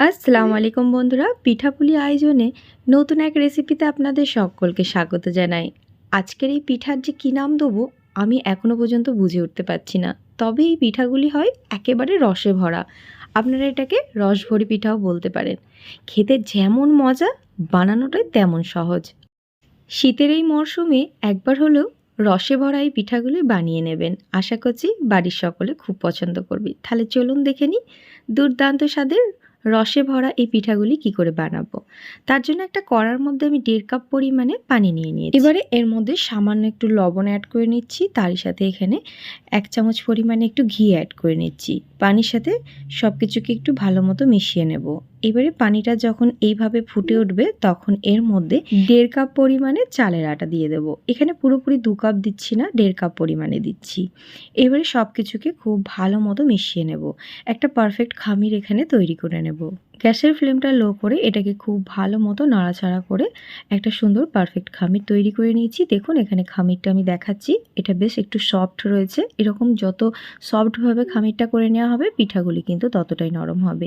আসসালামু আলাইকুম বন্ধুরা পিঠাপুলি আয়োজনে নতুন এক রেসিপিতে আপনাদের সকলকে স্বাগত জানাই। আজকের এই পিঠার যে কী নাম দেবো আমি এখনও পর্যন্ত বুঝে উঠতে পারছি না। তবে এই পিঠাগুলি হয় একেবারে রসে ভরা। আপনারা এটাকে রসভরি পিঠাও বলতে পারেন। খেতে যেমন মজা বানানোটাই তেমন সহজ। শীতের এই মরশুমে একবার হলেও রসে ভরা এই পিঠাগুলি বানিয়ে নেবেন। আশা করছি বাড়ির সকলে খুব পছন্দ করবে। তাহলে চলুন দেখে নিই দুর্দান্ত স্বাদের রসে ভরা এই পিঠাগুলি কি করে বানাবো? তার জন্য একটা কড়ার মধ্যে আমি দেড় কাপ পরিমাণে পানি নিয়ে নিয়েছি। এবারে এর মধ্যে সামান্য একটু লবণ অ্যাড করে নিচ্ছি। তারই সাথে এখানে এক চামচ পরিমাণে একটু ঘি অ্যাড করে নিচ্ছি। পানির সাথে সব কিছুকে একটু ভালো মতো মিশিয়ে নেব। এবারে পানিটা যখন এইভাবে ফুটে উঠবে, তখন এর মধ্যে দেড় কাপ পরিমাণে চালের আটা দিয়ে দেবো। এখানে পুরোপুরি দু কাপ দিচ্ছি না, দেড় কাপ পরিমাণে দিচ্ছি। এবারে সব কিছুকে খুব ভালো মতো মিশিয়ে নেব। একটা পারফেক্ট খামির এখানে তৈরি করে নেব। পারবো গ্যাসের ফ্লেমটা লো করে এটাকে খুব ভালো মতো নাড়াচাড়া করে একটা সুন্দর পারফেক্ট খামির তৈরি করে নিয়েছি। দেখুন, এখানে খামিরটা আমি দেখাচ্ছি। এটা বেশ একটু সফট রয়েছে। এরকম যত সফটভাবে খামিরটা করে নেওয়া হবে, পিঠাগুলি কিন্তু ততটাই নরম হবে।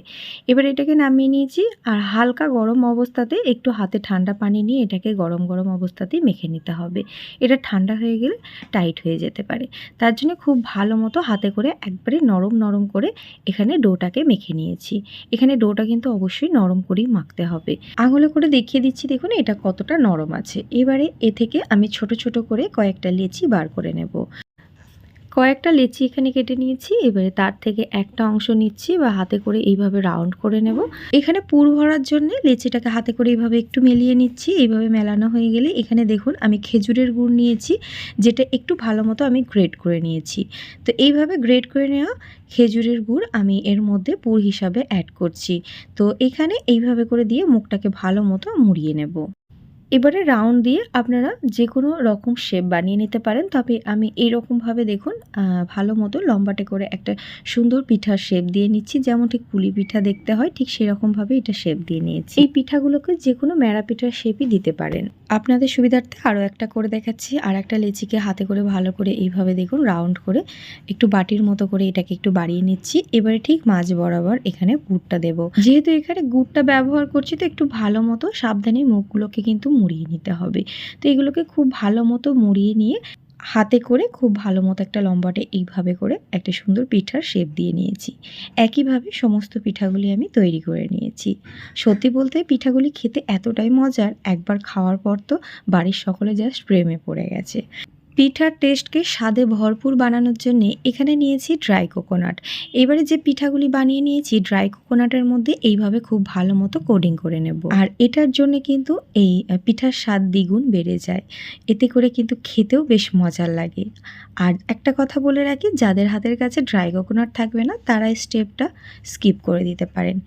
এবার এটাকে নামিয়ে নিয়েছি আর হালকা গরম অবস্থাতে একটু হাতে ঠান্ডা পানি নিয়ে এটাকে গরম গরম অবস্থাতেই মেখে নিতে হবে। এটা ঠান্ডা হয়ে গেলে টাইট হয়ে যেতে পারে। তার জন্য খুব ভালো মতো হাতে করে একবারে নরম নরম করে এখানে ডোটাকে মেখে নিয়েছি। এখানে ডোটা কিন্তু অবশ্যই নরম করেই মাখতে হবে। আঙুলে করে দেখিয়ে দিচ্ছি, দেখুন এটা কতটা নরম আছে। এবারে এ থেকে আমি ছোট ছোট করে কয়েকটা লেচি বার করে নেব। কয়েকটা লেচি এখানে কেটে নিয়েছি। এবারে তার থেকে একটা অংশ নিচ্ছি বা হাতে করে এইভাবে রাউন্ড করে নেব। এখানে পুর ভরার জন্য লেচিটাকে হাতে করে এইভাবে একটু মেলিয়ে নিচ্ছি। এইভাবে মেলানো হয়ে গেলে এখানে দেখুন আমি খেজুরের গুড় নিয়েছি, যেটা একটু ভালো মতো আমি গ্রেড করে নিয়েছি। তো এইভাবে গ্রেড করে নেওয়া খেজুরের গুড় আমি এর মধ্যে পুর হিসাবে অ্যাড করছি। তো এখানে এইভাবে করে দিয়ে মুখটাকে ভালো মতো মুড়িয়ে নেব। এবারে রাউন্ড দিয়ে আপনারা যে কোনো রকম শেপ বানিয়ে নিতে পারেন। তবে আমি এই এইরকমভাবে দেখুন ভালো মতো লম্বাটে করে একটা সুন্দর পিঠার শেপ দিয়ে নিচ্ছি। যেমন ঠিক পুলি পিঠা দেখতে হয়, ঠিক সেরকমভাবে এটা শেপ দিয়ে নিয়েছি। এই পিঠাগুলোকে যে কোনো ম্যাড়া পিঠার শেপই দিতে পারেন। আপনাদের সুবিধার্থে আরও একটা করে দেখাচ্ছি। আর একটা লেচিকে হাতে করে ভালো করে এইভাবে দেখুন রাউন্ড করে একটু বাটির মতো করে এটাকে একটু বাড়িয়ে নিচ্ছি। এবারে ঠিক মাঝ বরাবর এখানে গুড়টা দেব। যেহেতু এখানে গুড়টা ব্যবহার করছি, তো একটু ভালো মতো সাবধানে মুখগুলোকে কিন্তু মুড়িয়ে নিতে হবে। তো এগুলোকে খুব ভালো মতো মুড়িয়ে নিয়ে হাতে করে খুব ভালো মতো একটা লম্বাটে এইভাবে করে একটা সুন্দর পিঠার শেপ দিয়ে নিয়েছি। একইভাবে সমস্ত পিঠাগুলি আমি তৈরি করে নিয়েছি। সত্যি বলতে পিঠাগুলি খেতে এতটাই মজার, একবার খাওয়ার পর তো বাড়ির সকলে জাস্ট প্রেমে পড়ে গেছে। পিঠার টেস্টকে স্বাদে ভরপুর বানানোর জন্য এখানে নিয়েছি ড্রাই কোকোনাট। এবারে যে পিঠাগুলি বানিয়ে নিয়েছি, ড্রাই কোকোনাটের মধ্যে এইভাবে খুব ভালো মতো কোডিং করে নেব। আর এটার জন্য কিন্তু এই পিঠার স্বাদ দ্বিগুণ বেড়ে যায়। এতে করে কিন্তু খেতেও বেশ মজার লাগে। আর একটা কথা বলে রাখি, যাদের হাতের কাছে ড্রাই কোকোনাট থাকবে না, তারা স্টেপটা স্কিপ করে দিতে পারেন।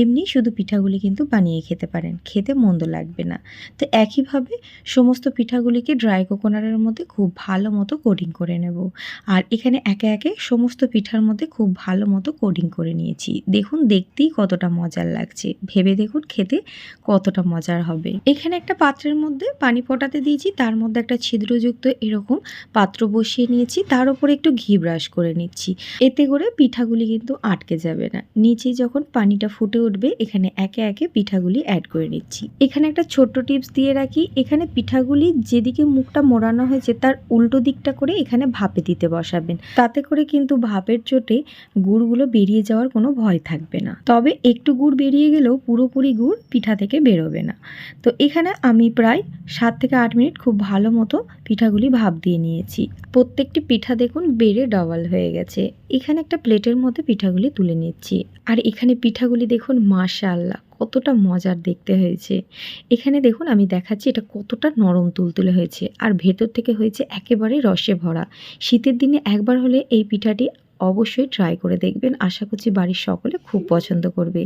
এমনি শুধু পিঠাগুলি কিন্তু বানিয়ে খেতে পারেন, খেতে মন্দ লাগবে না। তো একইভাবে সমস্ত পিঠাগুলিকে ড্রাই কোকোনাটের মধ্যে খুব ভালো মতো কোডিং করে নেব। আর এখানে একে একে সমস্ত পিঠার মধ্যে খুব ভালো মতো কোডিং করে নিয়েছি। দেখুন, দেখতেই কতটা মজার লাগছে। ভেবে দেখুন খেতে কতটা মজার হবে। এখানে একটা পাত্রের মধ্যে পানি ফোটাতে দিয়েছি। তার মধ্যে একটা ছিদ্রযুক্ত এরকম পাত্র বসিয়ে নিয়েছি। তার উপরে একটু ঘি ব্রাশ করে নিচ্ছি। এতে করে পিঠাগুলি কিন্তু আটকে যাবে না। নিচে যখন পানিটা ফুটে উঠবে, এখানে একে একে পিঠাগুলি অ্যাড করে নিচ্ছি। এখানে একটা ছোট্ট টিপস দিয়ে রাখি। এখানে পিঠাগুলি যেদিকে মুখটা মোড়ানো হয়েছে, তার উল্টো দিকটা করে এখানে ভাপে দিতে বসাবেন। তাতে করে কিন্তু ভাপের চোটে গুড়গুলো বেরিয়ে যাওয়ার কোনো ভয় থাকবে না। তবে একটু গুড় বেরিয়ে গেলেও পুরোপুরি গুড় পিঠা থেকে বেরোবে না। তো এখানে আমি প্রায় সাত থেকে আট মিনিট খুব ভালো মতো পিঠাগুলি ভাপ দিয়ে নিয়েছি। প্রত্যেকটি পিঠা দেখুন বেড়ে ডবল হয়ে গেছে। এখানে একটা প্লেটের মধ্যে পিঠাগুলি তুলে নিচ্ছি। আর এখানে পিঠাগুলি দেখুন মাশাল্লাহ কতটা মজার দেখতে হয়েছে। এখানে দেখুন, আমি দেখাচ্ছি এটা কতটা নরম তুলতুলে হয়েছে। আর ভেতর থেকে হয়েছে একেবারে রসে ভরা। শীতের দিনে একবার হলে এই পিঠাটি অবশ্যই ট্রাই করে দেখবেন। আশা করছি বাড়ির সকলে খুব পছন্দ করবে।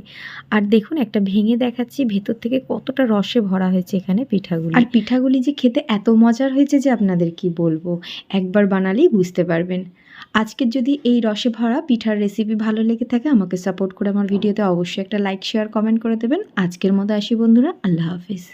আর দেখুন, একটা ভেঙে দেখাচ্ছি, ভেতর থেকে কতটা রসে ভরা হয়েছে এখানে পিঠাগুলি। আর পিঠাগুলি যে খেতে এত মজার হয়েছে যে আপনাদের কি বলব? একবার বানালেই বুঝতে পারবেন। আজকের যদি এই রসে ভরা পিঠার রেসিপি ভালো লেগে থাকে আমাকে সাপোর্ট করে আমার ভিডিওতে অবশ্যই একটা লাইক শেয়ার কমেন্ট করে দেবেন। আজকের মতো আসি বন্ধুরা আল্লাহ হাফিজ।